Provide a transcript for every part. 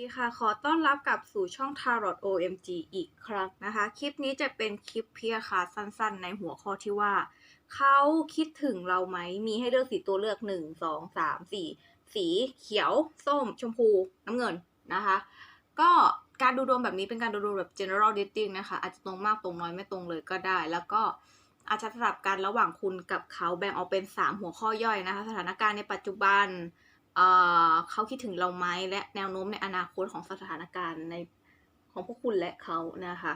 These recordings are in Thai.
ดีค่ะ ขอต้อนรับกลับสู่ช่อง Tarot OMG อีกครั้งนะคะ คลิปนี้จะเป็นคลิปเพียค่ะสั้นๆ ในหัวข้อที่ว่า เขาคิดถึงเราไหม มีให้เลือกสีตัวเลือกหนึ่งสองสามสี่สีเขียว ส้ม ชมพู น้ำเงินนะคะ ก็การดูดวงแบบนี้เป็นการดูดวงแบบ general reading นะคะ อาจจะตรงมากตรงน้อยไม่ตรงเลยก็ได้ แล้วก็อาจจะสลับกันระหว่างคุณกับเขาแบ่งออกเป็น 3 หัวข้อย่อยนะคะ สถานการณ์ในปัจจุบัน เขาคิดถึงเราไหมและแนวโน้มในอนาคตของสถานการณ์ในของพวกคุณและเขานะคะ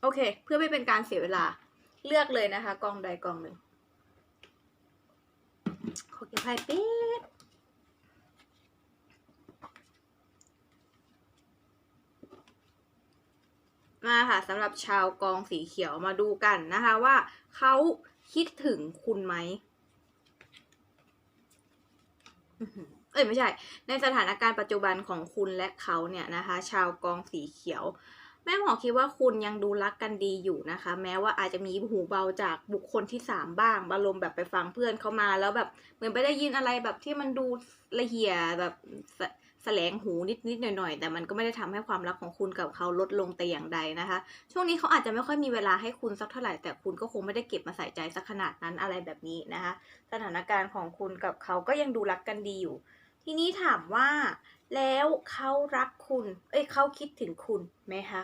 โอเค เพื่อไม่เป็นการเสียเวลาเลือกเลยนะคะ กองใดกองหนึ่งขอเก็บไพ่ปิดมาค่ะสำหรับชาวกองสีเขียวมาดูกันนะคะว่าเขาคิดถึงคุณไหม เอ้ยไม่ใช่ ในสถานการณ์ปัจจุบันของคุณและเขาเนี่ยนะคะ ชาวกองสีเขียว แม่หมอคิดว่าคุณยังดูรักกันดีอยู่นะคะ แม้ว่าอาจจะมีหูเบาจากบุคคลที่สามบ้างอารมณ์แบบไปฟังเพื่อนเขามาแล้วแบบเหมือนไปได้ยินอะไรแบบที่มันดูละเหี่ยแบบสแสลงหูนิดๆหน่อยๆแต่มันก็ไม่ได้ทำให้ความรักของคุณกับเขาลดลงแต่อย่างใดนะคะ ช่วงนี้เขาอาจจะไม่ค่อยมีเวลาให้คุณสักเท่าไหร่แต่คุณก็คงไม่ได้เก็บมาใส่ใจสักขนาดนั้นอะไรแบบนี้นะคะ สถานการณ์ของคุณกับเขาก็ยังดูรักกันดีอยู่ ทีนี้ถามว่าแล้วเขารักคุณ เอ้ยเขาคิดถึงคุณไหมคะ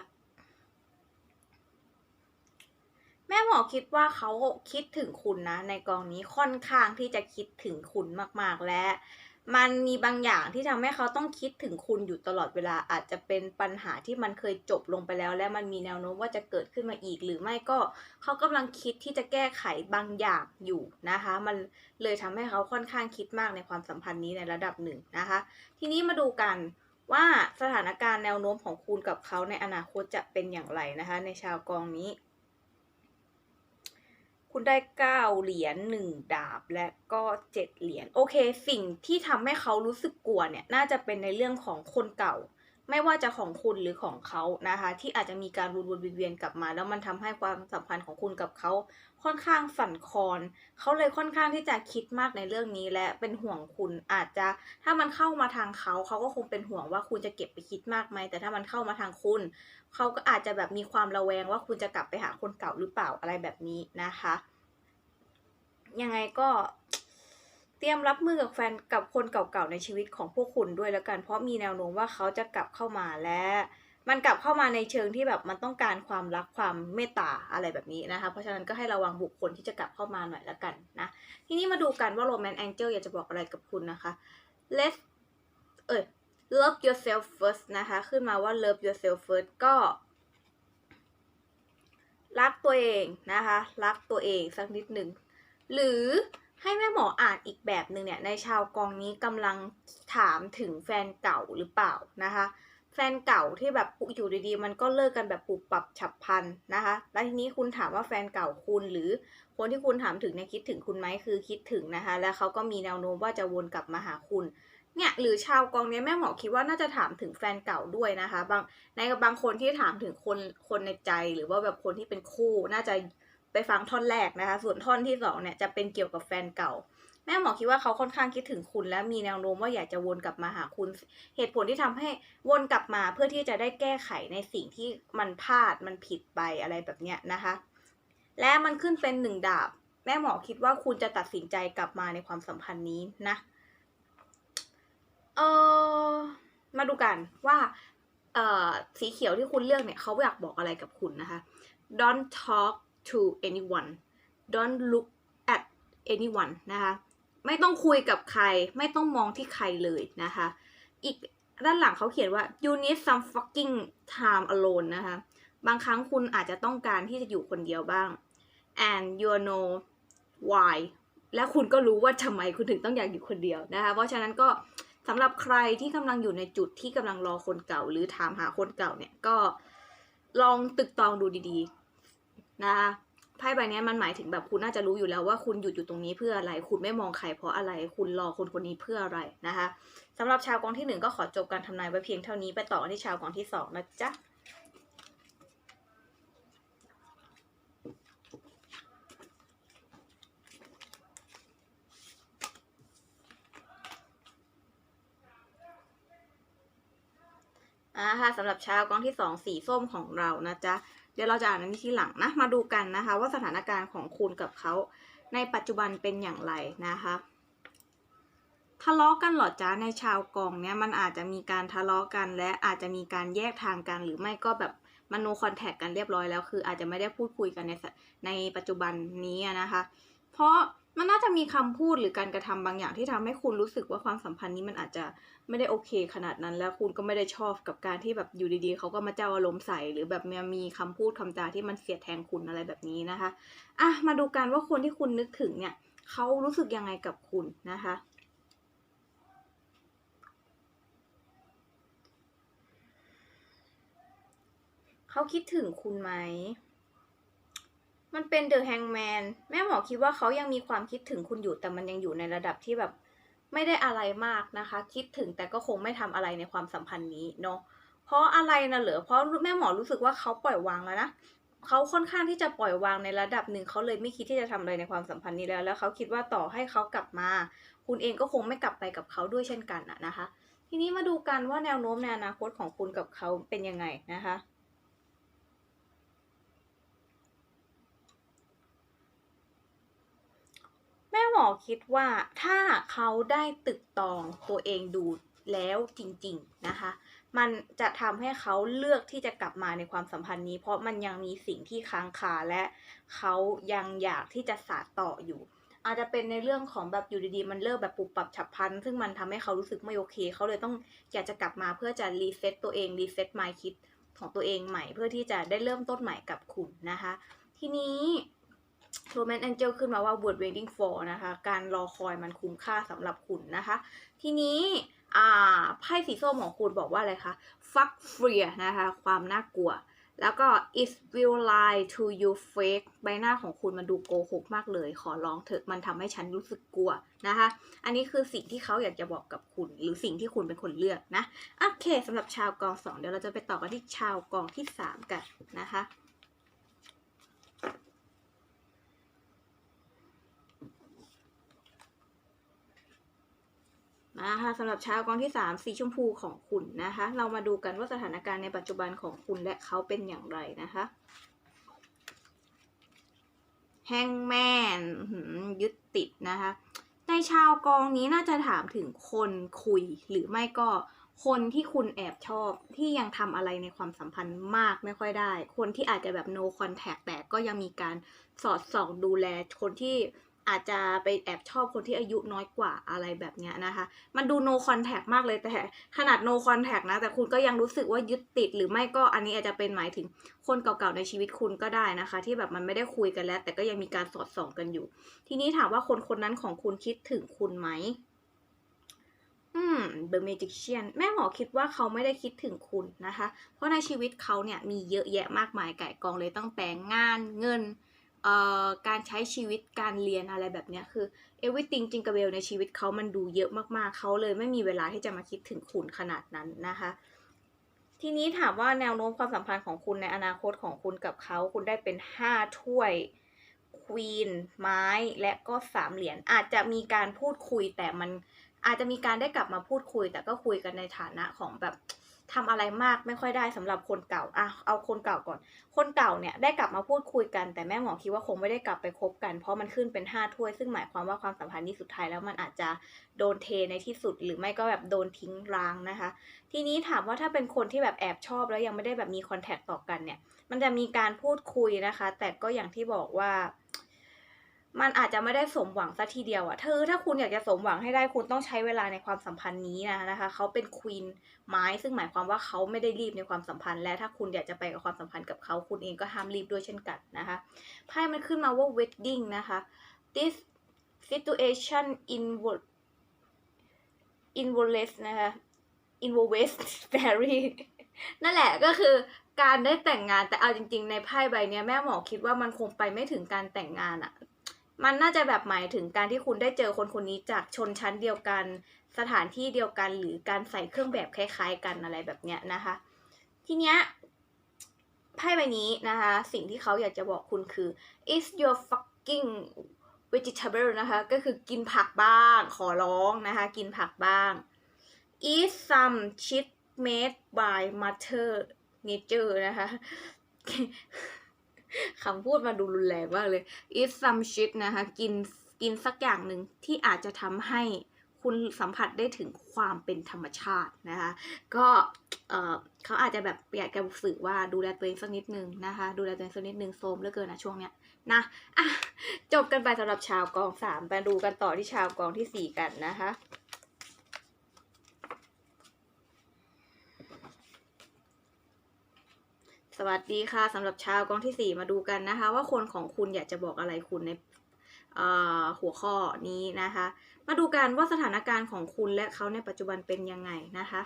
แม่หมอคิดว่าเขาคิดถึงคุณนะ ในกองนี้ค่อนข้างที่จะคิดถึงคุณมากๆและ มันมีบางอย่างที่ทำให้เขาต้องคิดถึงคุณอยู่ตลอดเวลาอาจจะเป็นปัญหาที่มันเคยจบลงไปแล้ว และมันมีแนวโน้มว่าจะเกิดขึ้นมาอีก หรือไม่ก็เขากำลังคิดที่จะแก้ไขบางอย่างอยู่นะคะ มันเลยทำให้เขาค่อนข้างคิดมากในความสัมพันธ์นี้ในระดับหนึ่งนะคะ ทีนี้มาดูกันว่าสถานการณ์แนวโน้มของคุณกับเขาในอนาคตจะเป็นอย่างไรนะคะ ในชาวกองนี้ คุณได้เก้าเหรียญหนึ่งดาบและก็เจ็ดเหรียญโอเค สิ่งที่ทำให้เขารู้สึกกลัวเนี่ย น่าจะเป็นในเรื่องของคนเก่า ไม่ว่าจะของคุณหรือของเขานะคะ ที่อาจจะมีการวนวนๆเวียนๆกลับมา แล้วมันทำให้ความสัมพันธ์ของคุณกับเขาค่อนข้างสั่นคลอนเขาเลยค่อนข้างที่จะคิดมากในเรื่องนี้ และเป็นห่วงคุณอาจจะถ้ามันเข้ามาทางเขาเขาก็คงเป็นห่วงว่าคุณจะเก็บไปคิดมากไหมแต่ถ้ามันเข้ามาทางคุณเขาก็อาจจะแบบมีความระแวงว่าคุณจะกลับไปหาคนเก่าหรือเปล่าอะไรแบบนี้นะคะ ยังไงก็ เตรียมรับมือกับแฟนกับคนเก่าๆในชีวิตของพวกคุณด้วยแล้วกัน เพราะมีแนวโน้มว่าเขาจะกลับเข้ามาและ มันกลับเข้ามาในเชิงที่แบบมันต้องการความรักความเมตตาอะไรแบบนี้นะคะ เพราะฉะนั้นก็ให้ระวังบุคคลที่จะกลับเข้ามาหน่อยแล้วกันนะ ทีนี้มาดูกันว่า Romance Angel อยากจะบอกอะไรกับคุณนะคะ Let เอ้ย love yourself first นะคะ ขึ้นมาว่า love yourself first ก็รักตัวเองนะคะ รักตัวเองสักนิดหนึ่ง หรือ ให้แม่หมออ่านอีกแบบหนึ่งเนี่ยในชาวกองนี้กำลังถามถึงแฟนเก่าหรือเปล่านะคะ แฟนเก่าที่แบบอยู่ดีๆ มันก็เลิกกันแบบปุบปับฉับพลันนะคะ แล้วทีนี้คุณถามว่าแฟนเก่าคุณหรือคนที่คุณถามถึงเนี่ยคิดถึงคุณไหมคือคิดถึงนะคะ แล้วเขาก็มีแนวโน้มว่าจะวนกลับมาหาคุณเนี่ยหรือชาวกองนี้แม่หมอคิดว่าน่าจะถามถึงแฟนเก่าด้วยนะคะ บางในบางคนที่ถามถึงคนคนในใจหรือว่าแบบคนที่เป็นคู่น่าจะ ไปฟังท่อนแรกนะคะ ส่วนท่อนที่สองเนี่ยจะเป็นเกี่ยวกับแฟนเก่า แม่หมอคิดว่าเขาค่อนข้างคิดถึงคุณ และมีแนวโน้มว่าอยากจะวนกลับมาหาคุณ เหตุผลที่ทำให้วนกลับมาเพื่อที่จะได้แก้ไขในสิ่งที่มันพลาดมันผิดไปอะไรแบบเนี้ยนะคะ และมันขึ้นเป็นหนึ่งดาบ แม่หมอคิดว่าคุณจะตัดสินใจกลับมาในความสัมพันธ์นี้นะเออมาดูกันว่าเออสีเขียวที่คุณเลือกเนี่ยเขาอยากบอกอะไรกับคุณนะคะ don't talk to anyone don't look at anyone นะคะไม่ต้องคุยกับใครไม่ต้องมองที่ใครเลยนะคะ อีกด้านหลังเขาเขียนว่า you need some fucking time alone นะคะ บางครั้งคุณอาจจะต้องการที่จะอยู่คนเดียวบ้าง and you know why และคุณก็รู้ว่าทำไมคุณถึงต้องอยากอยู่คนเดียวนะคะ เพราะฉะนั้นก็สำหรับใครที่กำลังอยู่ในจุดที่กำลังรอคนเก่า หรือถามหาคนเก่าเนี่ยก็ลองตึกตองดูดีๆ นะคะไพ่ใบนี้มันหมายถึงแบบคุณน่าจะรู้อยู่แล้วว่าคุณหยุดอยู่ตรงนี้เพื่ออะไร คุณไม่มองใครเพราะอะไร คุณรอคนคนนี้เพื่ออะไรนะคะสำหรับชาวกองที่หนึ่งก็ขอจบการทำนายไว้เพียงเท่านี้ไปต่อที่ชาวกองที่สองนะจ๊ะอ่าค่ะสำหรับชาวกองที่สองสีส้มของเรานะจ๊ะ เดี๋ยวเราจะอ่านอันนี้ทีหลังนะ มาดูกันนะคะ ว่าสถานการณ์ของคุณกับเขาในปัจจุบันเป็นอย่างไรนะคะทะเลาะกันหรอจ้าในชาวกองเนี่ยมันอาจจะมีการทะเลาะกันและอาจจะมีการแยกทางกัน หรือไม่ก็แบบมโนคอนแทคกันเรียบร้อยแล้ว คืออาจจะไม่ได้พูดคุยกันในในปัจจุบันนี้นะคะ เพราะ มันน่าจะมีคำพูดหรือการกระทำบางอย่างที่ทำให้คุณรู้สึกว่าความสัมพันธ์นี้มันอาจจะไม่ได้โอเค ขนาดนั้น แล้วคุณก็ไม่ได้ชอบกับการที่แบบอยู่ดีๆเขาก็มาเจ้าอารมณ์ใส่หรือแบบมีคำพูดคำจาที่มันเสียดแทงคุณอะไรแบบนี้นะคะอะมาดูกันว่าคนที่คุณนึกถึงเนี่ยเขารู้สึกยังไงกับคุณนะคะเขาคิดถึงคุณไหม มันเป็นเดอะแฮงแมนแม่หมอคิดว่าเขายังมีความคิดถึงคุณอยู่แต่มันยังอยู่ในระดับที่แบบไม่ได้อะไรมากนะคะ คิดถึงแต่ก็คงไม่ทำอะไรในความสัมพันธ์นี้เนาะเพราะอะไรนะเหรอเพราะแม่หมอรู้สึกว่าเขาปล่อยวางแล้วนะเขาค่อนข้างที่จะปล่อยวางในระดับหนึ่งเขาเลยไม่คิดที่จะทำอะไรในความสัมพันธ์นี้แล้ว แล้วเขาคิดว่าต่อให้เขากลับมา คุณเองก็คงไม่กลับไปกับเขาด้วยเช่นกันอะนะคะ ทีนี้มาดูกันว่าแนวโน้มในอนาคตของคุณกับเขาเป็นยังไงนะคะ แม่หมอคิดว่าถ้าเขาได้ตึกตองตัวเองดูแล้วจริงๆนะคะ มันจะทำให้เขาเลือกที่จะกลับมาในความสัมพันธ์นี้ เพราะมันยังมีสิ่งที่ค้างคาและเขายังอยากที่จะสานต่ออยู่ อาจจะเป็นในเรื่องของแบบอยู่ดีๆ มันเลิกแบบปุบปับฉับพลัน ซึ่งมันทำให้เขารู้สึกไม่โอเค เขาเลยต้องอยากจะกลับมาเพื่อจะรีเซ็ตตัวเองรีเซ็ตมายคิดของตัวเองใหม่ เพื่อที่จะได้เริ่มต้นใหม่กับคุณนะคะ ทีนี้ โรแมนแองเจลขึ้นมาว่า word waiting for นะคะ การรอคอยมันคุ้มค่าสำหรับคุณนะคะ ทีนี้อ่าไพ่สีส้มของคุณบอกว่าอะไรคะ fuck fear นะคะ ความน่ากลัว แล้วก็ it will lie to you fake ใบหน้าของคุณมันดูโกหกมากเลย ขอร้องเถอะ มันทำให้ฉันรู้สึกกลัวนะคะ อันนี้คือสิ่งที่เขาอยากจะบอกกับคุณ หรือสิ่งที่คุณเป็นคนเลือกนะ โอเคสำหรับชาวกองสองเดี๋ยวเราจะไปต่อกันที่ชาวกองที่สามกันนะคะ มาค่ะสำหรับชาวกองที่ 3 สีชมพูของคุณนะคะ เรามาดูกันว่าสถานการณ์ในปัจจุบันของคุณและเขาเป็นอย่างไรนะคะแฮงแมนยึดติดนะคะ ในชาวกองนี้น่าจะถามถึงคนคุยหรือไม่ก็คนที่คุณแอบชอบที่ยังทำอะไรในความสัมพันธ์มากไม่ค่อยได้ คนที่อาจจะแบบ no contact แต่ก็ยังมีการสอดส่องดูแลคนที่ อาจจะไปแอบชอบคนที่อายุน้อยกว่าอะไรแบบนี้นะคะ มันดู no contact มากเลยแต่ขนาด no contact นะ แต่คุณก็ยังรู้สึกว่ายึดติดหรือไม่ก็อันนี้อาจจะเป็นหมายถึงคนเก่าๆในชีวิตคุณก็ได้นะคะ ที่แบบมันไม่ได้คุยกันแล้ว แต่ก็ยังมีการสอดส่องกันอยู่ ทีนี้ถามว่าคนคนนั้นของคุณคิดถึงคุณไหมอืม The Magician แม่หมอคิดว่าเขาไม่ได้คิดถึงคุณนะคะ เพราะในชีวิตเขาเนี่ยมีเยอะแยะมากมายไก่กองเลยตั้งแต่งานเงิน การใช้ชีวิตการเรียนอะไรแบบนี้คือ everything จิงกะเบลในชีวิตเขามันดูเยอะมากๆ เขาเลยไม่มีเวลาที่จะมาคิดถึงคุณขนาดนั้นนะคะ ทีนี้ถามว่าแนวโน้มความสัมพันธ์ของคุณในอนาคตของคุณกับเขา คุณได้เป็นห้าถ้วยควีนไม้และก็สามเหรียญอาจจะมีการพูดคุยแต่มันอาจจะมีการได้กลับมาพูดคุย แต่ก็คุยกันในฐานะของแบบ ทำอะไรมากไม่ค่อยได้สำหรับคนเก่าอะเอาคนเก่าก่อน คนเก่าเนี่ยได้กลับมาพูดคุยกัน แต่แม่หมอคิดว่าคงไม่ได้กลับไปคบกันเพราะมันขึ้นเป็นห้าถ้วย ซึ่งหมายความว่าความสัมพันธ์นี้สุดท้ายแล้วมันอาจจะโดนเทในที่สุด หรือไม่ก็แบบโดนทิ้งร้างนะคะ ทีนี้ถามว่าถ้าเป็นคนที่แบบแอบชอบแล้วยังไม่ได้แบบมีคอนแทคต่อกันเนี่ย มันจะมีการพูดคุยนะคะ แต่ก็อย่างที่บอกว่า มันอาจจะไม่ได้สมหวังซะทีเดียวอะเธอถ้าคุณอยากจะสมหวังให้ได้คุณต้องใช้เวลาในความสัมพันธ์นี้นะนะคะ เขาเป็นควีนไม้ซึ่งหมายความว่าเขาไม่ได้รีบในความสัมพันธ์ และถ้าคุณอยากจะไปกับความสัมพันธ์กับเขาคุณเองก็ห้ามรีบด้วยเช่นกันนะคะไพ่มันขึ้นมาว่า wedding นะคะ this situation involve involves นะคะ involves very นั่นแหละก็คือการได้แต่งงานแต่เอาจริง ๆ ในไพ่ใบเนี้ยแม่หมอคิดว่ามันคงไปไม่ถึงการแต่งงานอะ มันน่าจะแบบหมายถึงการที่คุณได้เจอคนคนนี้จากชนชั้นเดียวกัน สถานที่เดียวกันหรือการใส่เครื่องแบบคล้ายๆ กันอะไรแบบเนี้ยนะคะ ทีเนี้ยไพ่ใบนี้นะคะ สิ่งที่เขาอยากจะบอกคุณคือ is your fucking vegetable นะคะ ก็คือกินผักบ้างขอร้องนะคะ กินผักบ้าง eat some shit made by mother nature นะคะ คำพูดมาดูรุนแรงมากเลย eat some shit นะคะ กินกินสักอย่างหนึ่งที่อาจจะทำให้คุณสัมผัสได้ถึงความเป็นธรรมชาตินะคะ ก็เออเขาอาจจะแบบอยากจะสื่อว่าดูแลตัวเองสักนิดนึงนะคะ ดูแลตัวเองสักนิดนึงโซมเหลือเกินนะช่วงเนี้ยนะอะจบกันไปสำหรับชาวกองสามไปดูกันต่อที่ชาวกองที่สี่กันนะคะ สวัสดีค่ะสำหรับชาวกองที่สี่มาดูกันนะคะ ว่าคนของคุณอยากจะบอกอะไรคุณในหัวข้อนี้นะคะ มาดูกันว่าสถานการณ์ของคุณและเขาในปัจจุบันเป็นยังไงนะคะ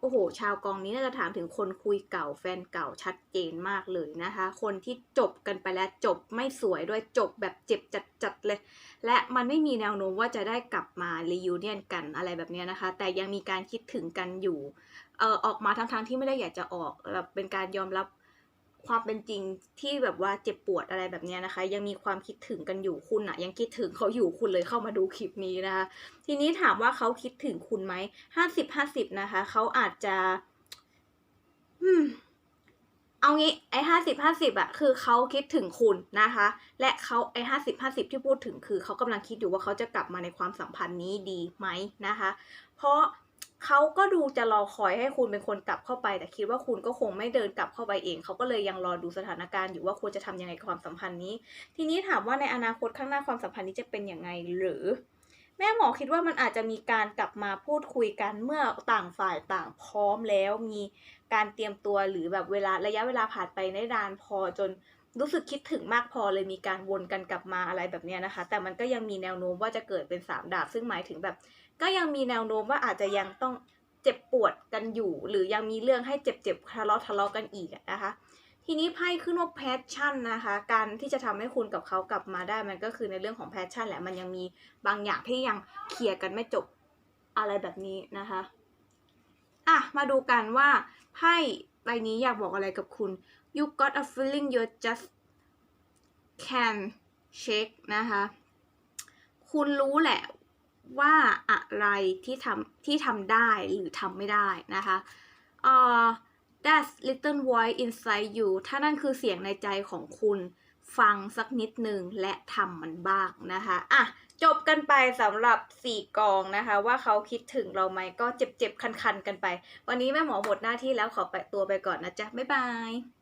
โอ้โห ชาวกองนี้น่าจะถามถึงคนคุยเก่าแฟนเก่าชัดเจนมากเลยนะคะ คนที่จบกันไปแล้วจบไม่สวยด้วยจบแบบเจ็บจัดๆเลย และมันไม่มีแนวโน้มว่าจะได้กลับมารียูเนียนกันอะไรแบบนี้นะคะ แต่ยังมีการคิดถึงกันอยู่ เออออกมาทั้งๆที่ไม่ได้อยากจะออกแบบเป็นการยอมรับ ความเป็นจริงที่แบบว่าเจ็บปวดอะไรแบบนี้นะคะ ยังมีความคิดถึงกันอยู่คุณอะยังคิดถึงเขาอยู่คุณเลยเข้ามาดูคลิปนี้นะคะ ทีนี้ถามว่าเขาคิดถึงคุณไหมห้าสิบห้าสิบนะคะเขาอาจจะอืเอางี้ไอ้ห้าสิบห้าสิบอะคือเขาคิดถึงคุณนะคะ และเขาไอ้ห้าสิบห้าสิบที่พูดถึงคือเขากำลังคิดอยู่ว่าเขาจะกลับมาในความสัมพันธ์นี้ดีไหมนะคะ เพราะ เขาก็ดูจะรอคอยให้คุณเป็นคนกลับเข้าไป แต่คิดว่าคุณก็คงไม่เดินกลับเข้าไปเอง เขาก็เลยยังรอดูสถานการณ์อยู่ว่าควรจะทำยังไงกับความสัมพันธ์นี้ ทีนี้ถามว่าในอนาคตข้างหน้าความสัมพันธ์นี้จะเป็นยังไงหรือ แม่หมอคิดว่ามันอาจจะมีการกลับมาพูดคุยกันเมื่อต่างฝ่ายต่างพร้อมแล้ว มีการเตรียมตัวหรือแบบเวลาระยะเวลาผ่านไปได้นานพอจนรู้สึกคิดถึงมากพอเลยมีการวนกันกลับมาอะไรแบบนี้นะคะ แต่มันก็ยังมีแนวโน้มว่าจะเกิดเป็นสามดาบซึ่งหมายถึงแบบ ก็ยังมีแนวโน้มว่าอาจจะยังต้องเจ็บปวดกันอยู่ หรือยังมีเรื่องให้เจ็บๆทะเลาะทะเลาะกันอีกนะคะ ทีนี้ไพ่ขึ้นว่าแพชชั่นนะคะ การที่จะทำให้คุณกับเขากลับมาได้มันก็คือในเรื่องของแพชชั่นแหละมันยังมีบางอย่างที่ยังเคลียร์กันไม่จบอะไรแบบนี้นะคะอะมาดูกันว่าไพ่ใบนี้อยากบอกอะไรกับคุณ you got a feeling you just can shake นะคะ คุณรู้แหละ ว่าอะไรที่ทำที่ทำได้หรือทำไม่ได้นะคะเอ่อ That little voice inside you ถ้านั่นคือเสียงในใจของคุณฟังสักนิดหนึ่งและทำมันบ้างนะคะอะจบกันไปสำหรับ 4 กองนะคะ ว่าเขาคิดถึงเราไหมก็เจ็บๆคันๆกันไป วันนี้แม่หมอหมดหน้าที่แล้วขอไปตัวไปก่อนนะจ๊ะ บ๊ายบาย